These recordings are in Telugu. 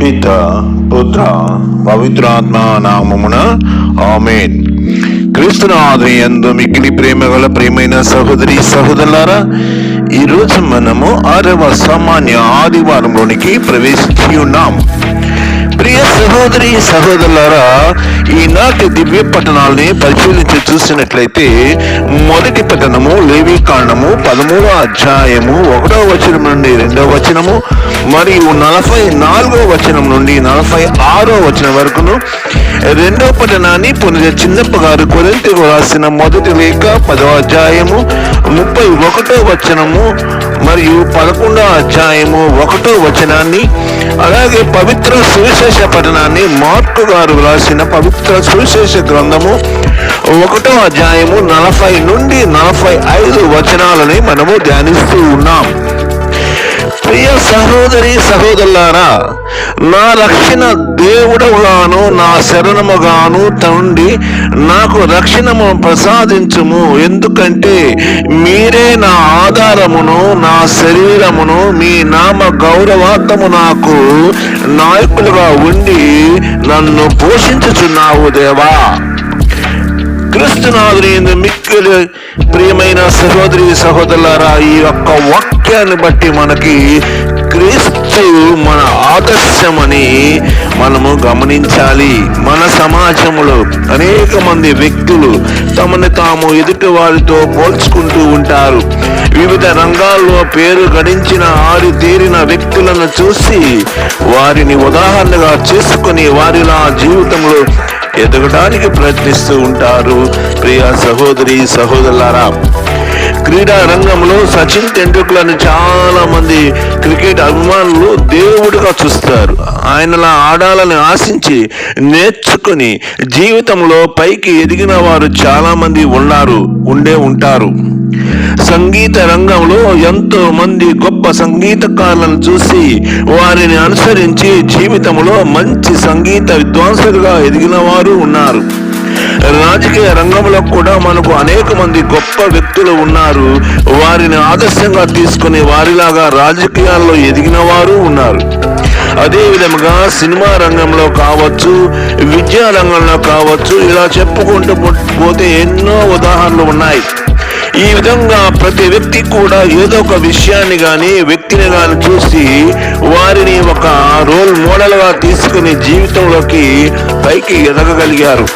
పిత పుత్ర పవిత్రాత్మ నామమున. ఆమెన్. క్రీస్తునాథు ఎందు మిక్కిలి ప్రేమ గల ప్రేమైన సహోదరి సహోదరులారా ఈ మనము ఆరవ సామాన్య ఆదివారంలోనికి ప్రవేశించి ఉన్నాం ప్రియ సహోదరి సహోదరులారా ఈనాటి దివ్య పట్టణాలని పరిశీలించి చూసినట్లయితే మొదటి పట్టణము లేవి కాండము పదమూడవ అధ్యాయము ఒకటో వచనం నుండి రెండవ వచనము మరియు నలభై నాలుగో వచనం నుండి నలభై ఆరో వచనం వరకును రెండవ పట్టణాన్ని పునః చిన్నప్ప గారు కొరింతకు రాసిన మొదటి లేఖ పదవ అధ్యాయము ముప్పై ఒకటో వచనము మరియు పదకొండో అధ్యాయము ఒకటో వచనాన్ని అలాగే పవిత్ర సువిశేష పఠనాన్ని మార్కు గారు రాసిన పవిత్ర సువిశేష గ్రంథము ఒకటో అధ్యాయము నలభై నుండి నలభై ఐదు వచనాలని మనము ధ్యానిస్తూ ఉన్నాం. ప్రియ సహోదరి సహోదరులారా నా రక్షణ దేవుడవుగాను నా శరణముగాను తండ్రి నాకు రక్షణము ప్రసాదించుము. ఎందుకంటే మీరే నా ఆధారమును నా శరీరమును మీ నామ గౌరవార్థము నాకు నాయకులుగా ఉండి నన్ను పోషించుచున్నావు దేవా. క్రీస్తునాథుని మిక్కిలి ప్రియమైన సహోదరి సహోదరులారా ఈ యొక్క వాక్యాన్ని బట్టి మనకి క్రీస్తు మన ఆదర్శమని మనము గమనించాలి. మన సమాజంలో అనేక మంది వ్యక్తులు తమను తాము ఎదుటి వారితో పోల్చుకుంటూ ఉంటారు. వివిధ రంగాల్లో పేరు గడించిన ఆరి తీరిన వ్యక్తులను చూసి వారిని ఉదాహరణగా చేసుకుని వారిలా జీవితంలో ఎదగడానికి ప్రయత్నిస్తూ ఉంటారు. ప్రియా సహోదరి సహోదరులారా క్రీడా రంగంలో సచిన్ టెండూల్కర్ని చాలా మంది క్రికెట్ అభిమానులు దేవుడిగా చూస్తారు. ఆయనలా ఆడాలని ఆశించి నేర్చుకుని జీవితంలో పైకి ఎదిగిన వారు చాలా మంది ఉన్నారు ఉండే ఉంటారు. సంగీత రంగంలో ఎంతో మంది గొప్ప సంగీతకారులను చూసి వారిని అనుసరించి జీవితంలో మంచి సంగీత విద్వాంసులుగా ఎదిగిన వారు ఉన్నారు. రాజకీయ రంగంలో కూడా మనకు అనేక మంది గొప్ప వ్యక్తులు ఉన్నారు. వారిని ఆదర్శంగా తీసుకుని వారిలాగా రాజకీయాల్లో ఎదిగిన వారు ఉన్నారు. అదే విధముగా సినిమా రంగంలో కావచ్చు విద్యా రంగంలో కావచ్చు ఇలా చెప్పుకుంటూ పోతే ఎన్నో ఉదాహరణలు ఉన్నాయి. ఈ విధంగా ప్రతి వ్యక్తి కూడా ఏదో ఒక విషయాన్ని కానీ వ్యక్తిని కానీ చూసి వారిని ఒక రోల్ మోడల్గా తీసుకుని జీవితంలోకి పైకి ఎదగగలిగారు.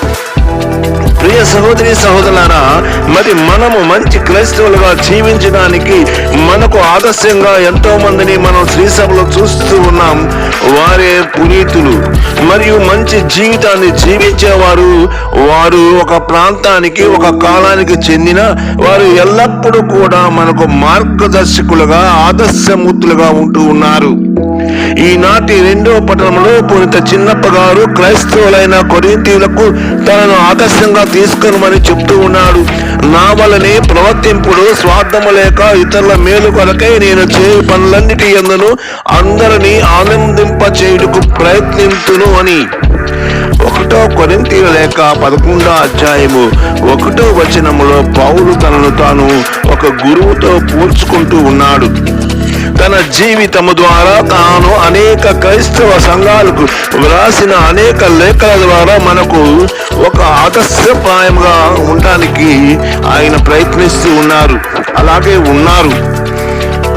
ప్రియ సహోదరి సహోదరులారా మరి మనము మంచి క్రైస్తవులుగా జీవించడానికి మనకు ఆదర్శంగా ఎంతో మందిని మనం శ్రీసభలో చూస్తూ ఉన్నాం. వారే పునీతులు. మరియు మంచి జీవితాన్ని జీవించేవారు వారు ఒక ప్రాంతానికి ఒక కాలానికి చెందిన వారు ఎల్లప్పుడూ కూడా మనకు మార్గదర్శకులుగా ఆదర్శమూర్తులుగా ఉంటూ ఉన్నారు. ఈనాటి రెండో పట్టణంలో పునీత చిన్నప్ప గారు క్రైస్తవులైన కొరింతీయులకు తనను ఆదర్శంగా తీసుకొనమని చెప్తూ ఉన్నాడు. నా వలనే ప్రవర్తింపుడు స్వార్థము లేక ఇతరుల మేలు కొరకై నేను చేయు పనులన్నిటి ఎందును అందరినీ ఆనందింప చేయుటకు ప్రయత్నించును అని. ఒకటో కొరింతీయుల లేక పదకొండో అధ్యాయము ఒకటో వచనములో పౌలు తనను తాను ఒక గురువుతో పోల్చుకుంటూ ఉన్నాడు. తన జీవితము ద్వారా తాను అనేక క్రైస్తవ సంఘాలకు వ్రాసిన అనేక లేఖల ద్వారా మనకు ఒక ఆదర్శప్రాయంగా ఉండటానికి ఆయన ప్రయత్నిస్తూ ఉన్నారు. అలాగే ఉన్నారు.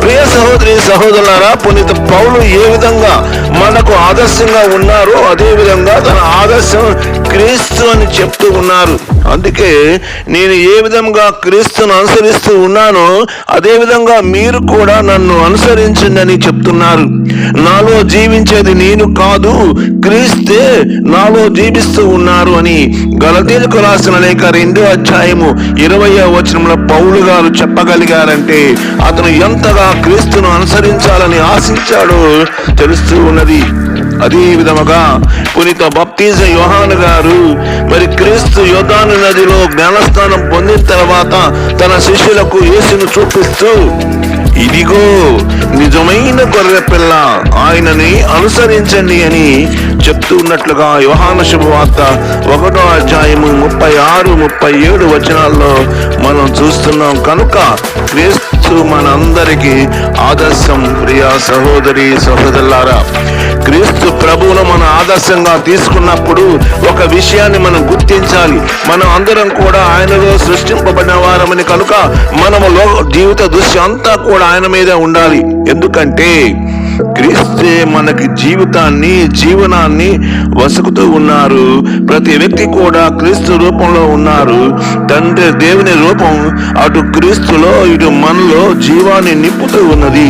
ప్రియ సహోదరి సహోదరులారా పునీత పౌలు ఏ విధంగా మనకు ఆదర్శంగా ఉన్నారో అదే విధంగా తన ఆదర్శం క్రీస్తు అని చెప్తూ ఉన్నారు. అందుకే నేను ఏ విధంగా క్రీస్తును అనుసరిస్తూ ఉన్నానో అదే విధంగా మీరు కూడా నన్ను అనుసరించండి అని చెప్తున్నారు. నాలో జీవించేది నేను కాదు క్రీస్తే నాలో జీవిస్తూ ఉన్నారు అని గలతీలకు రాసిన లేక రెండో అధ్యాయము ఇరవై వచనంలో పౌలు గారు చెప్పగలిగారంటే అతను ఎంతగా క్రీస్తును అనుసరించాలని ఆశించాడో తెలుస్తూ ఉన్నది. అదే విధముగా పునీత బప్తీజ యోహాను గారు మరి క్రీస్తు యోధాను నదిలో జ్ఞానస్థానం పొందిన తర్వాత తన శిష్యులకు యేసును చూపిస్తూ ఇదిగో నిజమైన గొర్రె పిల్ల ఆయనని అనుసరించండి అని చెప్తూ ఉన్నట్లుగా యోహాను శుభవార్త ఒకటో అధ్యాయము ముప్పై ఆరు ముప్పై ఏడు వచనాల్లో మనం చూస్తున్నాం. కనుక క్రీస్తు మనందరికీ ఆదర్శం ప్రియా సహోదరి సహోదరులారా క్రీస్తు ప్రభువును మన ఆదర్శంగా తీసుకున్నప్పుడు ఒక విషయాన్ని మనం గుర్తించాలి. మనం అందరం కూడా ఆయనలో సృష్టింపబడిన వారమని కనుక మనము లో జీవిత దృశ్యం అంతా కూడా ఆయన మీదే ఉండాలి. ఎందుకంటే క్రీస్తే మనకి జీవితాన్ని జీవనాన్ని వసుకుతూ ఉన్నారు. ప్రతి వ్యక్తి కూడా క్రీస్తు రూపంలో ఉన్నారు. తండ్రి దేవుని రూపం అటు క్రీస్తులో ఇటు మనలో జీవాన్ని నింపుతూ ఉన్నది.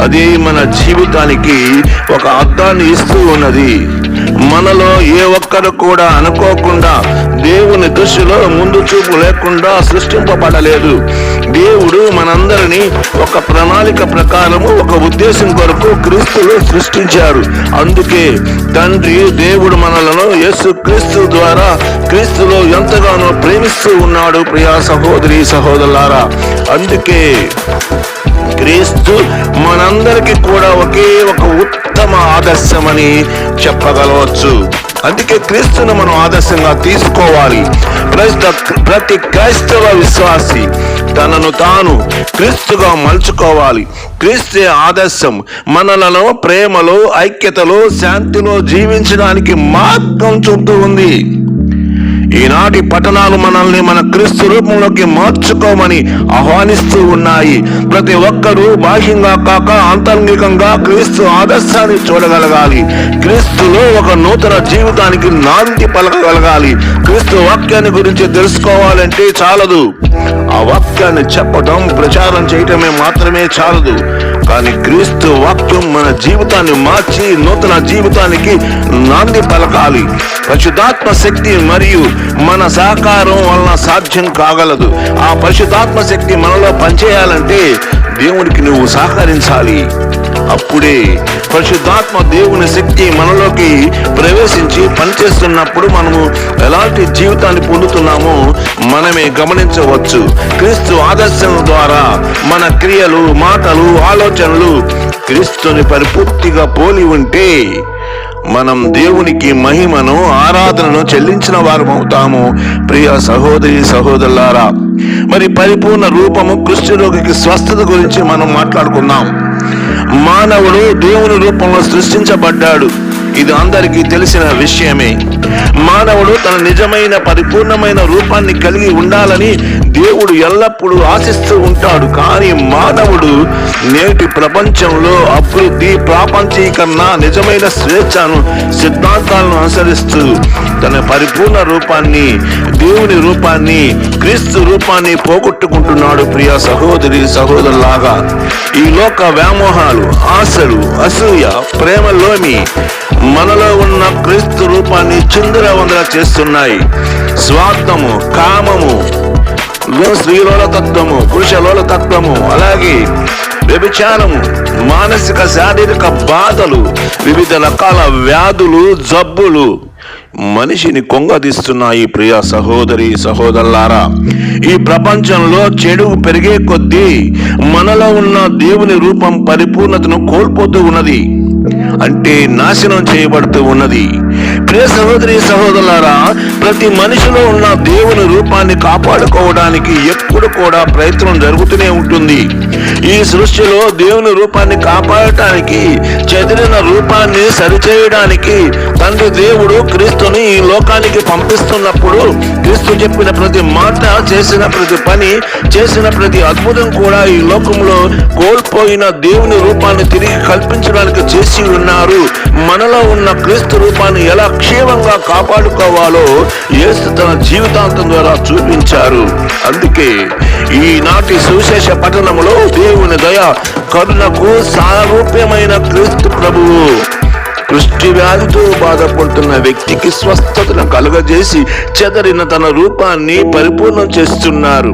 అది మన జీవితానికి ఒక అర్థాన్ని ఇస్తూ ఉన్నది. మనలో ఏ ఒక్కరు కూడా అనుకోకుండా దేవుని దృష్టిలో ముందు చూపు లేకుండా సృష్టింపబడలేదు. దేవుడు మనందరినీ ఒక ప్రణాళిక ప్రకారము ఒక ఉద్దేశం కొరకు క్రీస్తులు సృష్టించారు. అందుకే తండ్రి దేవుడు మనలను యేసు క్రీస్తు ద్వారా క్రీస్తులో ఎంతగానో ప్రేమిస్తూ ఉన్నాడు ప్రియా సహోదరి సహోదరులారా. అందుకే క్రీస్తు మనందరికి కూడా ఒకే ఒక ఉత్తమ ఆదర్శమని చెప్పగలవచ్చు. అందుకే క్రీస్తును మనం ఆదర్శంగా తీసుకోవాలి. ప్రతి ప్రతి క్రైస్తవ విశ్వాసి తనను తాను క్రీస్తుగా మలుచుకోవాలి. క్రీస్తే ఆదర్శం మనలను ప్రేమలో ఐక్యతలో శాంతిలో జీవించడానికి మార్గం చూపుతూ ఉంది. ఈనాటి పట్టణాలు మనల్ని మన క్రీస్తు రూపంలోకి మార్చుకోమని ఆహ్వానిస్తూ ఉన్నాయి. ప్రతి ఒక్కరూ బాహ్యంగా కాక ఆంతరంగికంగా క్రీస్తు ఆదర్శాన్ని చూడగలగాలి. క్రీస్తులో ఒక నూతన జీవితానికి నాంది పలకగలగాలి. క్రీస్తు వాక్యాన్ని గురించి తెలుసుకోవాలంటే చాలదు. ఆ వాక్యాన్ని చెప్పటం ప్రచారం చేయటమే మాత్రమే చాలదు. కానీ క్రీస్తు వాక్యం మన జీవితాన్ని మార్చి నూతన జీవితానికి నాంది పలకాలి. పరిశుద్ధాత్మ శక్తి మరియు మన సహకారం వలన సాధ్యం కాగలదు. ఆ పరిశుద్ధాత్మ శక్తి మనలో పనిచేయాలంటే దేవుడికి నువ్వు సహకరించాలి. అప్పుడే పరిశుద్ధాత్మ దేవుని శక్తి మనలోకి ప్రవేశించి పనిచేస్తున్నప్పుడు మనము ఎలాంటి జీవితాన్ని పొందుతున్నామో మనమే గమనించవచ్చు. క్రీస్తు ఆదర్శం ద్వారా మన క్రియలు మాటలు ఆలోచనలు క్రీస్తుని పరిపూర్తిగా పోలి ఉంటే మనం దేవునికి మహిమను ఆరాధనను చెల్లించిన వారు అవుతాము ప్రియ సహోదరి సహోదరులారా మరి పరిపూర్ణ రూపము కుష్ఠరోగికి స్వస్థత గురించి మనం మాట్లాడుకుందాం. మానవుడు దేవుని రూపంలో సృష్టించబడ్డాడు. ఇది అందరికీ తెలిసిన విషయమే. మానవుడు తన నిజమైన పరిపూర్ణమైన రూపాన్ని కలిగి ఉండాలని దేవుడు ఎల్లప్పుడూ ఆశిస్తూ ఉంటాడు. కానీ మానవుడు నేటి ప్రపంచంలో అభివృద్ధి ప్రాపంచీకరణ నిజమైన స్వేచ్ఛను సిద్ధాంతాలను అనుసరిస్తూ తన పరిపూర్ణ రూపాన్ని దేవుని రూపాన్ని క్రీస్తు రూపాన్ని పోగొట్టుకుంటున్నాడు ప్రియ సహోదరి సహోదరులాగా ఈ లోక వ్యామోహాలు ఆశలు అసూయ ప్రేమలోమి మనలో ఉన్న క్రీస్తు రూపాన్ని చిందరవందర చేస్తున్నాయి. స్వార్థము కామము స్త్రీలోల తత్వము పురుషలోల తత్వము అలాగే వ్యభిచారము మానసిక శారీరక బాధలు వివిధ రకాల వ్యాధులు జబ్బులు మనిషిని కొంగదీస్తున్నాయి ప్రియ సహోదరి సహోదరులారా ఈ ప్రపంచంలో చెడు పెరిగే కొద్దీ మనలో ఉన్న దేవుని రూపం పరిపూర్ణతను కోల్పోతూ ఉన్నది అంటే నాశనం చేయబడుతూ ఉన్నది. ప్రియ సహోదరి సహోదరులారా ప్రతి మనిషిలో ఉన్న దేవుని రూపాన్ని కాపాడుకోవడానికి ఎప్పుడు కూడా ప్రయత్నం జరుగుతూనే ఉంటుంది. ఈ సృష్టిలో దేవుని రూపాన్ని కాపాడటానికి చెదిరిన రూపాన్ని సరిచేయడానికి తండ్రి దేవుడు క్రీస్తుని ఈ లోకానికి పంపిస్తున్నప్పుడు క్రీస్తు చెప్పిన ప్రతి మాట చేసిన ప్రతి పని చేసిన ప్రతి అద్భుతం కూడా ఈ లోకంలో కోల్పోయిన దేవుని రూపాన్ని తిరిగి కల్పించడానికి చేసి ఉన్నారు. మనలో ఉన్న క్రీస్తు రూపాన్ని ఎలా క్షేమంగా కాపాడుకోవాలో యేసు తన జీవితాంతం ద్వారా చూపించారు. అందుకే ఈనాటి సువిశేష పట్టణంలో దేవుని దయ కరుణకు సారూప్యమైన క్రీస్తు ప్రభువు. కృష్టి వ్యాధితో బాధపడుతున్న వ్యక్తికి స్వస్థతను కలుగజేసి చెదరిన తన రూపాన్ని పరిపూర్ణం చేస్తున్నారు.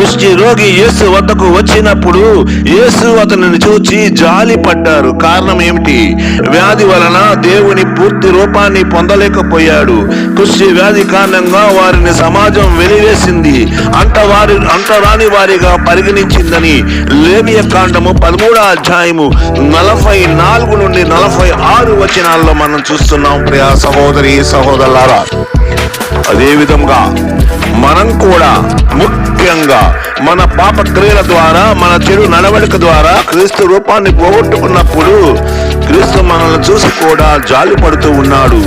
కుష్టి రోగి యేసు వద్దకు వచ్చినప్పుడు యేసు అతనిని చూచి జాలి పడ్డారు. కారణం ఏమిటి? వ్యాధి వలన దేవుని పూర్తి రూపాన్ని పొందలేకపోయాడు. కుష్టి వ్యాధి కారణంగా వారిని సమాజం వెలివేసింది. అంట వారి అంటరాని వారిగా పరిగణించిందని లేమియ కాండము పదమూడో అధ్యాయము నలభై నాలుగు నుండి నలభై ఆరు వచనాల్లో మనం చూస్తున్నాం. ప్రియా సహోదరి సహోదరులారా అదే విధంగా మనం కూడా ముఖ్యంగా మన పాప క్రియల ద్వారా మన చెడు నడవడిక ద్వారా క్రీస్తు రూపాన్ని పోగొట్టుకున్నప్పుడు క్రీస్తు మనల్ని చూసి కూడా జాలి పడుతూ ఉన్నాడు.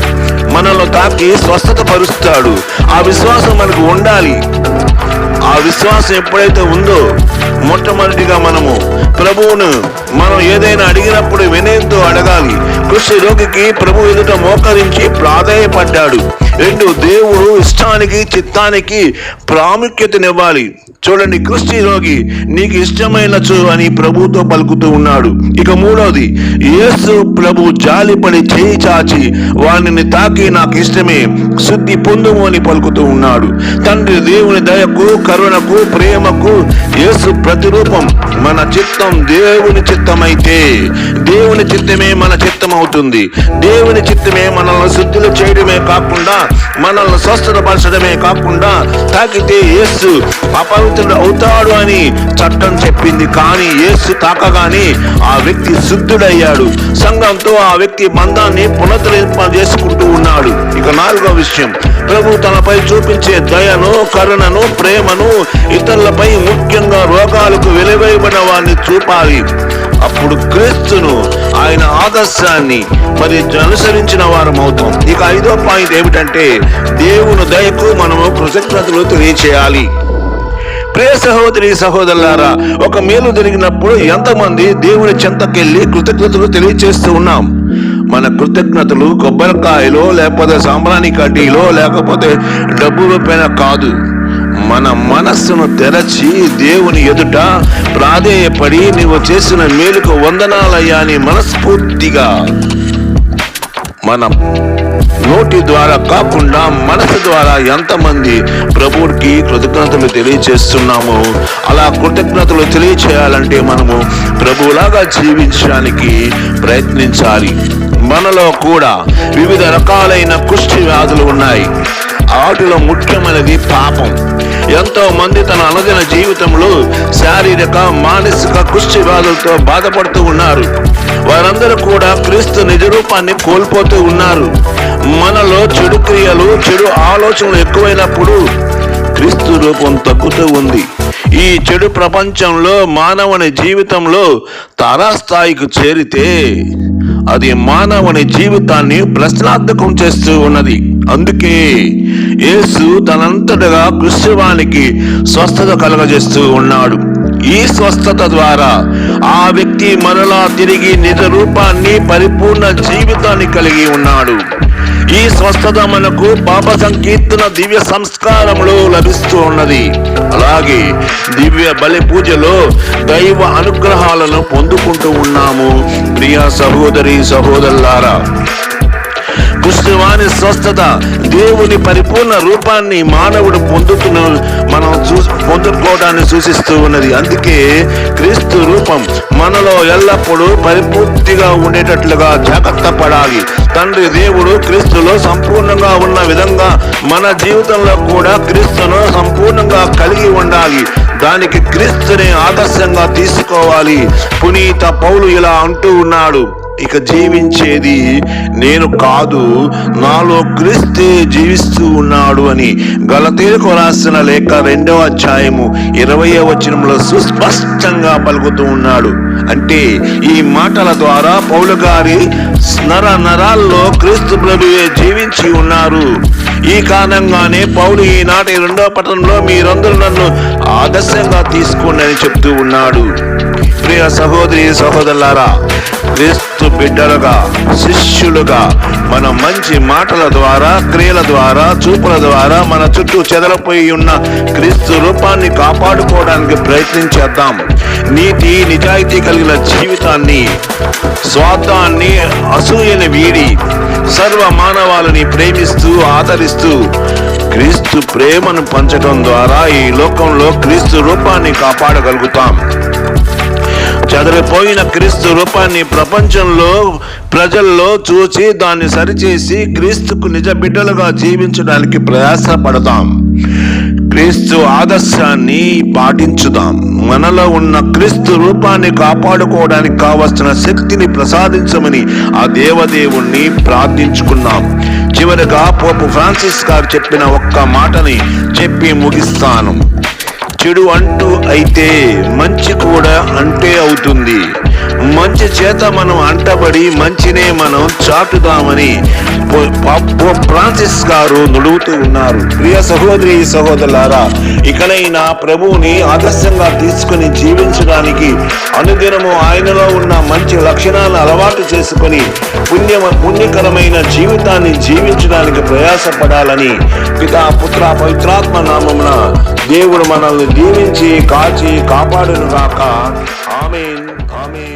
మనల్ని తాకి స్వస్థత పరుస్తాడు. ఆ విశ్వాసం మనకు ఉండాలి. ఆ విశ్వాసం ఎప్పుడైతే ఉందో మొట్టమొదటిగా మనము ప్రభువును మనం ఏదైనా అడిగినప్పుడు వినయంతో అడగాలి. కృషి రోగికి ప్రభు ఎదుట మోకరించి ప్రాధాయపడ్డాడు. రెండు దేవుడు ఇష్టానికి చిత్తానికి ప్రాముఖ్యతనివ్వాలి. చూడండి కృష్టి రోగి నీకు ఇష్టమైనచు అని ప్రభుతో పలుకుతూ ఉన్నాడు. ఇక మూడవది యేసు ప్రభు జాలిపడి చేయి చాచి వానిని తాకి నాకు ఇష్టమే శుద్ధి పొందుము అని పలుకుతూ ఉన్నాడు. తండ్రి దేవుని దయకు కరుణకు ప్రేమకు యేసు ప్రతిరూపం. మన చిత్తం దేవుని చిత్తమైతే దేవుని చిత్తమే మన చిత్తం అవుతుంది దేవుని చిత్తమే మనల్ని శుద్ధులు చేయడమే కాకుండా మనల్ని స్వస్థతపరచడమే కాకుండా తాకితే యేసు అపవిత్రుడు అవుతాడు అని చట్టం చెప్పింది. కానీ యేసు తాకగానే ఆ వ్యక్తి శుద్ధుడయ్యాడు. సంఘంతో ఆ వ్యక్తి బంధాన్ని పునరుద్ధరింప చేసుకుంటూ ఉన్నాడు. ఇక నాలుగో విషయం. ప్రభు తనపై చూపించే దయను కరుణను ప్రేమను ఇతరులపై ముఖ్యంగా రోగాలకు వెలువైబడిన వారిని చూపాలి. అప్పుడు క్రీస్తును ఆయన ఆదర్శాన్ని మరి అనుసరించిన వారం అవుతాం. ఇక ఐదో పాయింట్ ఏమిటంటే దేవుని దయకు మనము కృతజ్ఞతలు తెలియచేయాలి. ప్రియ సహోదరి సహోదరులారా ఒక మేలు జరిగినప్పుడు ఎంతమంది దేవుని చెంతకెళ్ళి కృతజ్ఞతలు తెలియచేస్తూ ఉన్నాం. మన కృతజ్ఞతలు కొబ్బరికాయలో లేకపోతే సాంబ్రాణి కడ్డీలో లేకపోతే డబ్బు పైన కాదు. మన మనస్సును తెరచి దేవుని ఎదుట ప్రాధేయపడి నీవు చేసిన మేలుకు వందనాలయ్యా అని మనస్ఫూర్తిగా. మన నోటి ద్వారా కాకుండా మనసు ద్వారా ఎంతమంది ప్రభువుకి కృతజ్ఞతలు తెలియచేస్తున్నాము. అలా కృతజ్ఞతలు తెలియచేయాలంటే మనము ప్రభువులాగా జీవించడానికి ప్రయత్నించాలి. మనలో కూడా వివిధ రకాలైన కుష్టి వ్యాధులు ఉన్నాయి. వాటిలో ముఖ్యమైనది పాపం. ఎంతో మంది తన అనుదిన జీవితంలో శారీరక మానసిక కుష్టి వ్యాధులతో బాధపడుతూ ఉన్నారు. వారందరూ కూడా క్రీస్తు నిజ రూపాన్ని కోల్పోతూ ఉన్నారు. మనలో చెడు క్రియలు చెడు ఆలోచనలు ఎక్కువైనప్పుడు క్రీస్తు రూపం తగ్గుతూ ఉంది. ఈ చెడు ప్రపంచంలో మానవుని జీవితంలో తారాస్థాయికి చేరితే అది మానవుని జీవితాన్ని ప్రశ్నార్థకం చేస్తూ ఉన్నది. అందుకే యేసు తనంతటగా కృష్ణవానికి స్వస్థత కలగజేస్తూ ఉన్నాడు. ఈ స్వస్థత ద్వారా ఆ వ్యక్తి మరలా తిరిగి నిజ రూపాన్ని పరిపూర్ణ జీవితాన్ని కలిగి ఉన్నాడు. ఈ స్వస్థత మనకు పాప సంకీర్తన దివ్య సంస్కారంలో లభిస్తూ ఉన్నది. అలాగే దివ్య బలి పూజలో దైవ అనుగ్రహాలను పొందుకుంటూ ఉన్నాము. ప్రియా సహోదరి సహోదరులారా కుష్ఠవాని స్వస్థత దేవుని పరిపూర్ణ రూపాన్ని మానవుడు పొందుతున్న మనం చూ పొందుకోవడాన్ని సూచిస్తూ ఉన్నది. అందుకే క్రీస్తు రూపం మనలో ఎల్లప్పుడూ పరిపూర్తిగా ఉండేటట్లుగా జాగ్రత్త పడాలి. తండ్రి దేవుడు క్రీస్తులో సంపూర్ణంగా ఉన్న విధంగా మన జీవితంలో కూడా క్రీస్తును సంపూర్ణంగా కలిగి ఉండాలి. దానికి క్రీస్తుని ఆదర్శంగా తీసుకోవాలి. పునీత పౌలు ఇలా అంటూ ఉన్నాడు. ఇక జీవించేది నేను కాదు. నాలో క్రీస్తే జీవిస్తూ ఉన్నాడు అని గలతీలకు రాసిన లేఖ రెండవ అధ్యాయము ఇరవై వచనంలో సుస్పష్టంగా పలుకుతూ ఉన్నాడు. అంటే ఈ మాటల ద్వారా పౌలు గారి నర నరాల్లో క్రీస్తు ప్రభువే జీవించి ఉన్నారు. ఈ కారణంగానే పౌలు ఈనాటి రెండవ పట్టణంలో మీరందరూ నన్ను ఆదర్శంగా తీసుకోండి అని చెప్తూ ఉన్నాడు. ప్రియ సహోదరి సహోదరులారా క్రీస్తు బిడ్డలుగా శిష్యులుగా మన మంచి మాటల ద్వారా క్రియల ద్వారా చూపుల ద్వారా మన చుట్టూ చెదలపోయి ఉన్న క్రీస్తు రూపాన్ని కాపాడుకోవడానికి ప్రయత్నించేద్దాం నీతి నిజాయితీ కలిగిన జీవితాన్ని స్వార్థాన్ని అసూయని వీడి సర్వ మానవాలని ప్రేమిస్తూ ఆదరిస్తూ క్రీస్తు ప్రేమను పంచడం ద్వారా ఈ లోకంలో క్రీస్తు రూపాన్ని కాపాడగలుగుతాం. చెదరిపోయిన క్రీస్తు రూపాన్ని ప్రపంచంలో ప్రజల్లో చూసి దాన్ని సరిచేసి క్రీస్తుకు నిజ బిడ్డలుగా జీవించడానికి ప్రయాసపడదాం. క్రీస్తు ఆదర్శాన్ని పాటించుదాం. మనలో ఉన్న క్రీస్తు రూపాన్ని కాపాడుకోవడానికి కావలసిన శక్తిని ప్రసాదించమని ఆ దేవదేవుణ్ణి ప్రార్థించుకున్నాం. చివరిగా పోపు ఫ్రాన్సిస్ గారు చెప్పిన ఒక్క మాటని చెప్పి ముగిస్తాను. చెడు అంటూ అయితే మంచి కూడా అంటే అవుతుంది. మంచి చేత మనం అంటబడి మంచినే మనం చాటుదామని ఫ్రాన్సిస్ గారు నుడుగుతూ ఉన్నారు. ప్రియ సహోదరి సహోదరులారా ఇకనైనా ప్రభువుని ఆదర్శంగా తీసుకుని జీవించడానికి అనుదినము ఆయనలో ఉన్న మంచి లక్షణాలను అలవాటు చేసుకొని పుణ్య పుణ్యకరమైన జీవితాన్ని జీవించడానికి ప్రయాసపడాలని పితా పుత్ర పవిత్రాత్మ నామమున దేవుడు మనల్ని దీవించి కాచి కాపాడును గాక ఆమెన్ ఆమెన్.